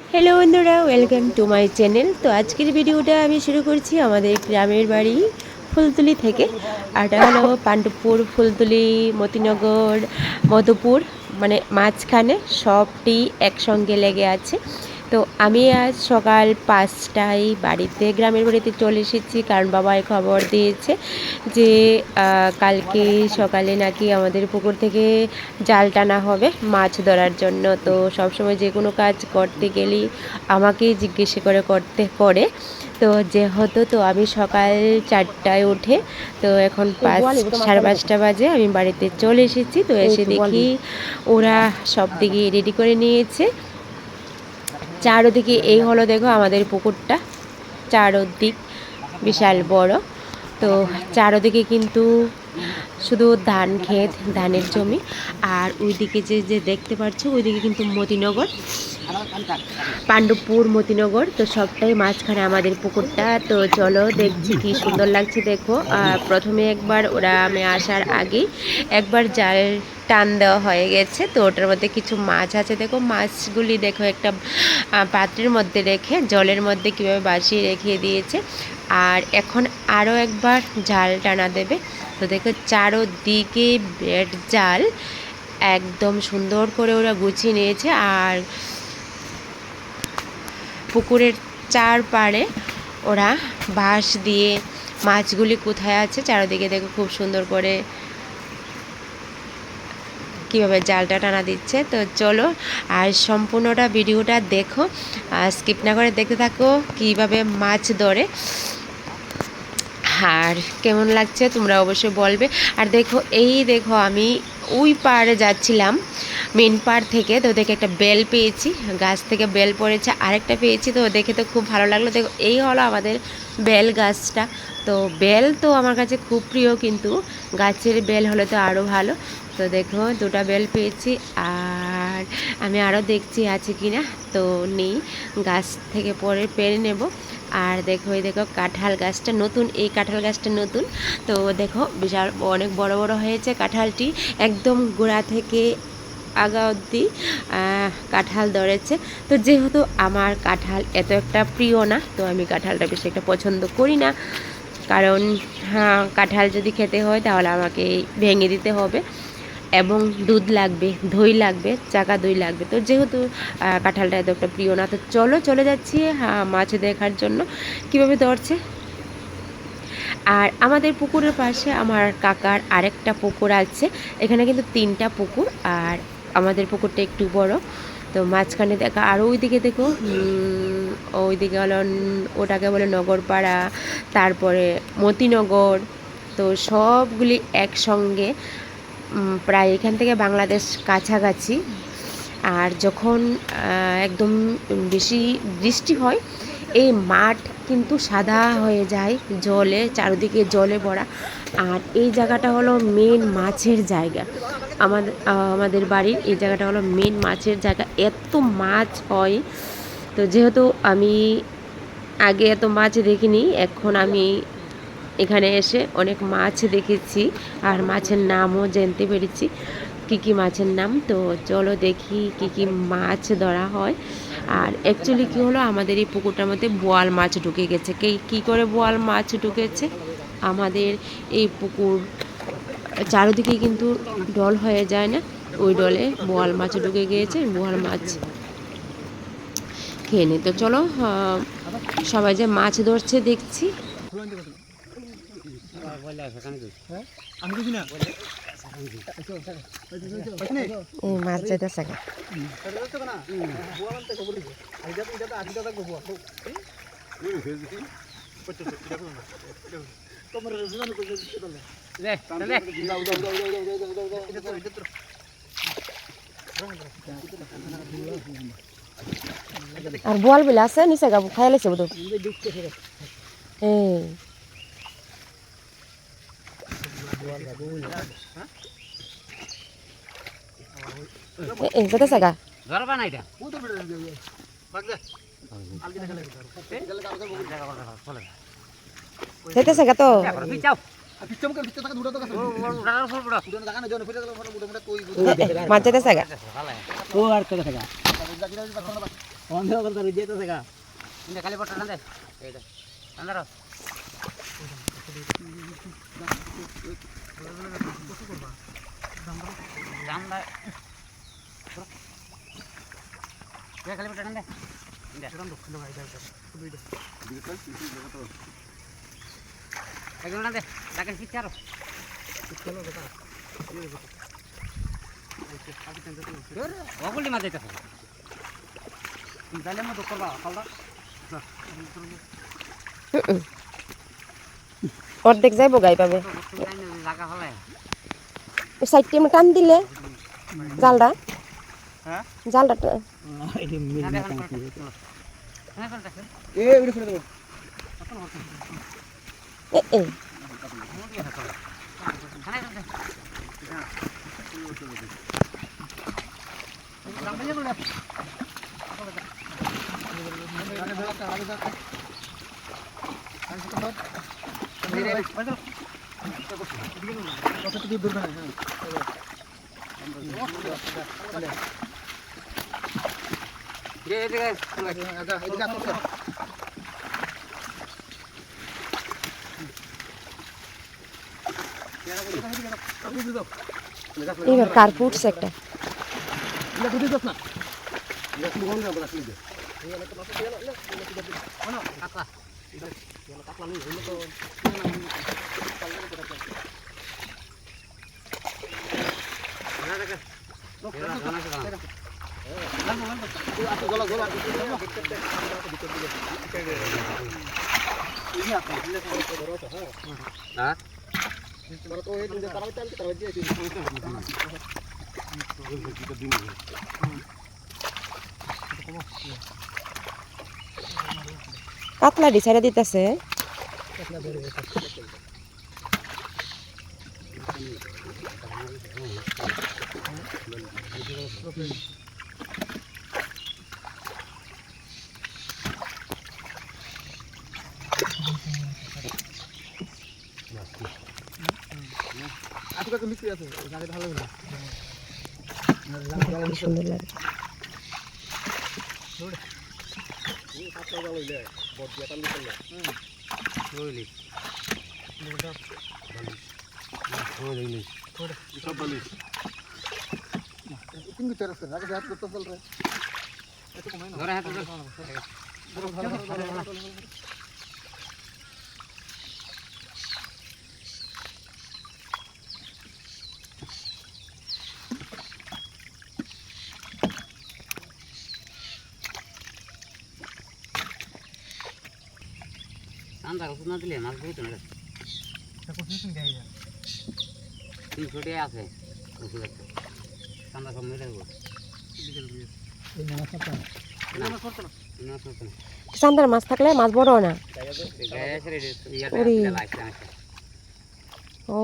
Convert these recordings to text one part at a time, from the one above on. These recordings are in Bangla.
হ্যালো বন্ধুরা ওয়েলকাম টু মাই চ্যানেল তো আজকের ভিডিওটা আমি শুরু করছি আমাদের গ্রামের বাড়ি ফুলতুলি থেকে। আর এটা হলো পাণ্ডবপুর ফুলতুলি, মতিনগর, মধুপুর মানে মাঝখানে সবটি একসঙ্গে লেগে আছে। তো আমি আজ সকাল পাঁচটায় বাড়িতে গ্রামের বাড়িতে চলে এসেছি। কারণ বাবাই খবর দিয়েছে যে কালকে সকালে নাকি আমাদের পুকুর থেকে জাল টানা হবে মাছ ধরার জন্য। তো সবসময় যে কোনো কাজ করতে গেলেই আমাকেই জিজ্ঞেস করে করতে করে তো যেহেতু তো আমি সকাল চারটায় উঠে তো এখন পাঁচ সাড়ে পাঁচটা বাজে আমি বাড়িতে চলে এসেছি। তো এসে দেখি ওরা সব দিকে রেডি করে নিয়েছে। চারোদিকে এই হলো দেখো আমাদের পুকুরটা। চারোদিক বিশাল বড়। তো চারোদিকে কিন্তু শুধু ধান ক্ষেত, ধানের জমি। আর ওইদিকে যে যে দেখতে পাচ্ছ, ওইদিকে কিন্তু মতিনগর। পাণ্ডবপুর, মতিনগর, তো সবটাই মাঝখানে আমাদের পুকুরটা। তো চলো দেখছি কি সুন্দর লাগছে, দেখো। প্রথমে একবার ওরা আমি আসার আগে একবার জাল টান দেওয়া হয়ে গেছে। তো ওটার মধ্যে কিছু মাছ আছে, দেখো। মাছগুলি দেখো একটা পাত্রের মধ্যে রেখে, জলের মধ্যে কীভাবে বাসিয়ে রেখে দিয়েছে। আর এখন আরও একবার জাল টানা দেবে। তো দেখো, চারোদিকে বেড জাল। একদম সুন্দর করে ওরা গুছিয়ে নিয়েছে। আর পুকুরের চার পাড়ে ওরা বাঁশ দিয়ে মাছগুলি কোথায় আছে চারিদিকে দেখো খুব সুন্দর করে কীভাবে জালটা টানা দিচ্ছে। তো চলো আর সম্পূর্ণটা ভিডিওটা দেখো স্কিপ না করে দেখতে থাকো কীভাবে মাছ ধরে। আর কেমন লাগছে তোমরা অবশ্যই বলবে। আর দেখো, এই দেখো আমি ওই পাড়ে যাচ্ছিলাম মেন পাড় থেকে তো দেখে একটা বেল পেয়েছি। গাছ থেকে বেল পড়েছে। আরেকটা পেয়েছি তো দেখে তো খুব ভালো লাগল। দেখো, এই হলো আমাদের বেল গাছটা। তো বেল তো আমার কাছে খুব প্রিয় কিন্তু গাছের বেল হলে তো আরও ভালো। তো দেখো, দুটা বেল পেয়েছি। আর আমি আরও দেখছি আছে কি না তো নেই, গাছ থেকে পরে পেরে নেব। আর দেখো, এই দেখো কাঁঠাল গাছটা নতুন, এই কাঁঠাল গাছটা নতুন। তো দেখো, বিশাল অনেক বড় বড় হয়েছে কাঁঠালটি। একদম গোড়া থেকে আগা অবধি কাঁঠাল ধরেছে। তো যেহেতু আমার কাঁঠাল এত একটা প্রিয় না তো আমি কাঁঠালটা বেশি একটা পছন্দ করি না। কারণ হ্যাঁ কাঁঠাল যদি খেতে হয় তাহলে আমাকে ভেঙে দিতে হবে। এবং দুধ লাগবে দই লাগবে চাকা দই লাগবে। তো যেহেতু কাঁঠালটা এত একটা প্রিয় না তো চলো চলে যাচ্ছি হ্যাঁ, মাছ দেখার জন্য। কীভাবে ধরছে? আর আমাদের পুকুরের পাশে আমার কাকার আরেকটা পুকুর আছে। এখানে কিন্তু তিনটা পুকুর আর আমাদের পুকুরটা একটু বড়। তো মাঝখানে দেখা, আর ওইদিকে দেখো ওইদিকে হলো ওটাকে বলে নগরপাড়া, তারপরে মতিনগর, তো সবগুলি একসঙ্গে প্রায় এখান থেকে বাংলাদেশ কাছাকাছি। আর যখন একদম বেশি বৃষ্টি হয়, এই মাঠ কিন্তু সাদা হয়ে যায়, জলে, চারিদিকে জলে ভরা। আর এই জায়গাটা হলো মেন মাছের জায়গা। আমাদের আমাদের বাড়ির এই জায়গাটা হলো মেন মাছের জায়গা। এত মাছ হয়, তো যেহেতু আমি আগে এত মাছ দেখিনি, এখন আমি এখানে এসে অনেক মাছ দেখেছি আর মাছের নামও জানতে পেরেছি, কী কী মাছের নাম। তো চলো দেখি কী কী মাছ ধরা হয়। আর অ্যাকচুয়ালি কী হলো, আমাদের এই পুকুরটার মধ্যে বোয়াল মাছ ঢুকে গেছে। কে, কী করে বোয়াল মাছ ঢুকেছে? আমাদের এই পুকুর চারিদিকে কিন্তু ডল হয়ে যায় না। ওই ডলে বোয়াল মাছ ঢুকে গিয়েছে বোয়াল মাছ খেয়ে নি। তো চলো সবাই যে মাছ ধরছে দেখছি। আমি বুঝি না এই মাছ যেতে থাকে আর বোয়াল বিলা আছে নিচে গাবো খাই লাইছে বোধ এই এ- এই যেতে সাগা ধরবা না এটা তো পিচাও পিচ্চমকে পিচ্চ টাকা দুটো টাকা ও উঠানোর পড়া না গেল মোটামুটি তুই মাছ যেতে সাগা ভালো ও আর টাকা টাকা অন্ধ করতে রে যেতে থাকা ইন্দে খালি বটটা টান দে এইটা দা এ খালি বটটা টান দে ইন্দে একজন টান দে ডাকেন পিচ্ছে আরও ওগুলি মাছ যাইতেছে তাহলে মতো করবা খালদা অর্ধেক যাইব গাই পাবে। লাগা হলে ওই সাইডটি আমি টান দিলে জালটা? হ্যাঁ? জালটা হ্যাঁ এ উড়ে ফেলে দেবো এ এ কত কি দূর না হ্যাঁ আচ্ছা এদিকে আসো এবার কার ফুটছে একটা হ্যাঁ। কাতলা ডিসাইডে দিতেছে আজকে কত সুন্দর লাগে। বুঝলি তিন কি তেরো আগে হাত করতে চল রে। এত কমাই না। ধরে হাতে ধর আন্দার ওষুধ না। দিলে মাছ ধরতো না? তিনশো টাকা আছে ওষুধ একটা। চান্দা সব মিলে দেবো। চান্দার মাছ থাকলে মাছ বড় না? ও।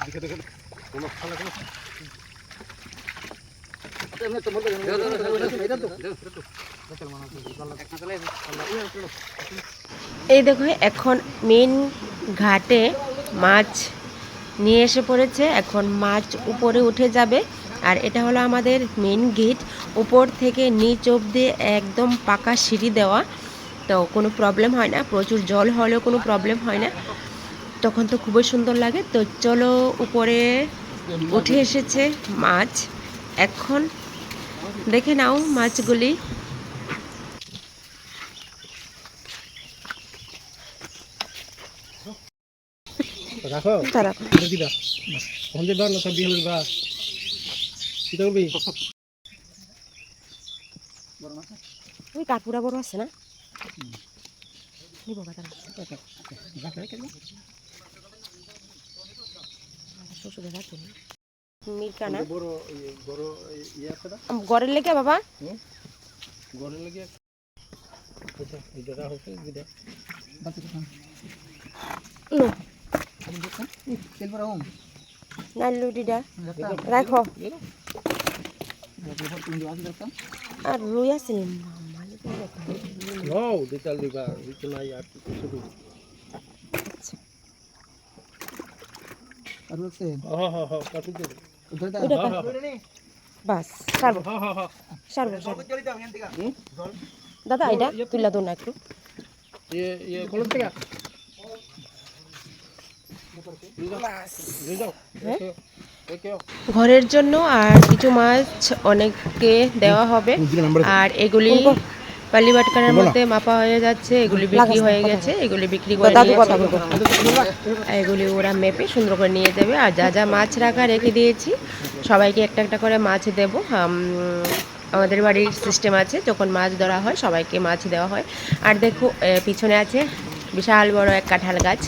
দিকে দেখে কোন খালা কোন এমনি তো বলতে এটা তো এই দেখো, এখন মেন ঘাটে মাছ নিয়ে এসে পড়েছে। এখন মাছ উপরে উঠে যাবে। আর এটা হলো আমাদের মেন গেট উপর থেকে নিচ অবধি একদম পাকা সিঁড়ি দেওয়া। তো কোনো প্রবলেম হয় না। প্রচুর জল হলেও কোনো প্রবলেম হয় না। তখন তো খুবই সুন্দর লাগে। তো চলো উপরে উঠে এসেছে মাছ। এখন দেখে নাও মাছগুলি। রাখো। তারা না সব কি করবি? ওই কাঠপুরা বড় আছে না? নিব বাবা তারা শ্বশুরে রাখি। মিরকানা। ইয়ে আছে ঘরের লেগে বাবা? গড়ে লাগে আচ্ছা রাখো আর রুই দিবা নাই আর বলছে হ্যাঁ হ্যাঁ হ্যাঁ কাটু দে ওইটা কাট। বাস সারবো। সারবো দাদা এটা তুললা দো না একটু। হ্যাঁ? ঘরের জন্য আর কিছু মাছ অনেককে দেওয়া হবে। আর এগুলি পালি বাটখানার মধ্যে মাপা হয়ে যাচ্ছে এগুলি বিক্রি হয়ে গেছে এগুলি বিক্রি করে এগুলি ওরা মেপে সুন্দর করে নিয়ে যাবে আর যা যা মাছ রাখা রেখে দিয়েছি সবাইকে একটা একটা করে মাছ দেব। আমাদের বাড়ির সিস্টেম আছে যখন মাছ ধরা হয় সবাইকে মাছ দেওয়া হয়। আর দেখো পিছনে আছে বিশাল বড় এক কাঁঠাল গাছ।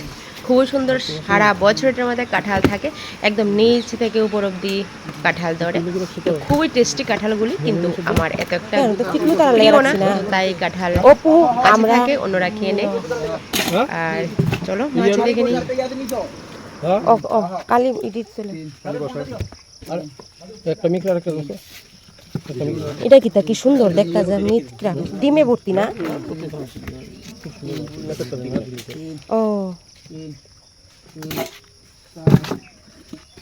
খুবই সুন্দর সারা বছরটার মধ্যে কাঁঠাল থাকে একদম নিচ থেকে উপর অব্দি কাঁঠাল ধরে। খুবই টেস্টি কাঁঠালগুলি কিন্তু আমার এত একটা প্রিয় না তাই কাঁঠাল অপু আমরা থাকে অন্যরা খেয়ে নেয় হ্যাঁ? আর চলো মাছ দেখে নিই। হ্যাঁ? কালি ইডিট চলে। একটা একটা এটা কি তা? কি সুন্দর দেখা যায় ডিমে ভর্তি না? ও।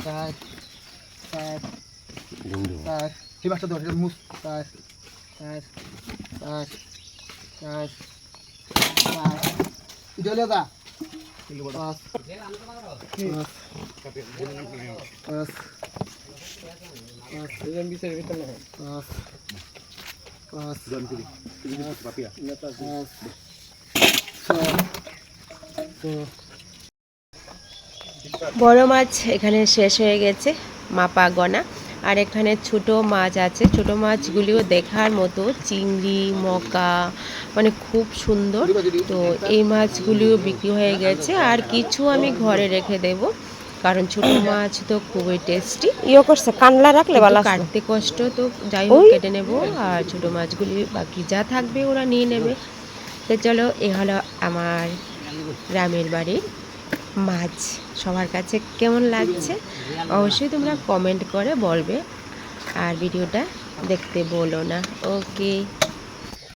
চার চার চার এই মাছটা ধর মুস চার চার চার চার এটা হলে দা পাঁচ পাঁচ না পাঁচ পাঁচ পাঁচ বড় মাছ এখানে শেষ হয়ে গেছে মাপা গনা। আর এখানে ছোট মাছ আছে ছোট মাছগুলিও দেখার মতো চিংড়ি মকা মানে খুব সুন্দর। তো এই মাছগুলিও বিক্রি হয়ে গেছে আর কিছু আমি ঘরে রেখে দেব কারণ ছোট মাছ তো খুবই টেস্টি ইয়ে করছে কানলা রাখলে ভালো কাটতে কষ্ট তো যাই হোক কেটে নেব আর ছোট মাছগুলি বাকি যা থাকবে ওরা নিয়ে নেবে। তো চলো এ হলো আমার গ্রামের বাড়ির মাছ সবার কাছে কেমন লাগছে অবশ্যই তোমরা কমেন্ট করে বলবে। আর ভিডিওটা দেখতে বলো না। ওকে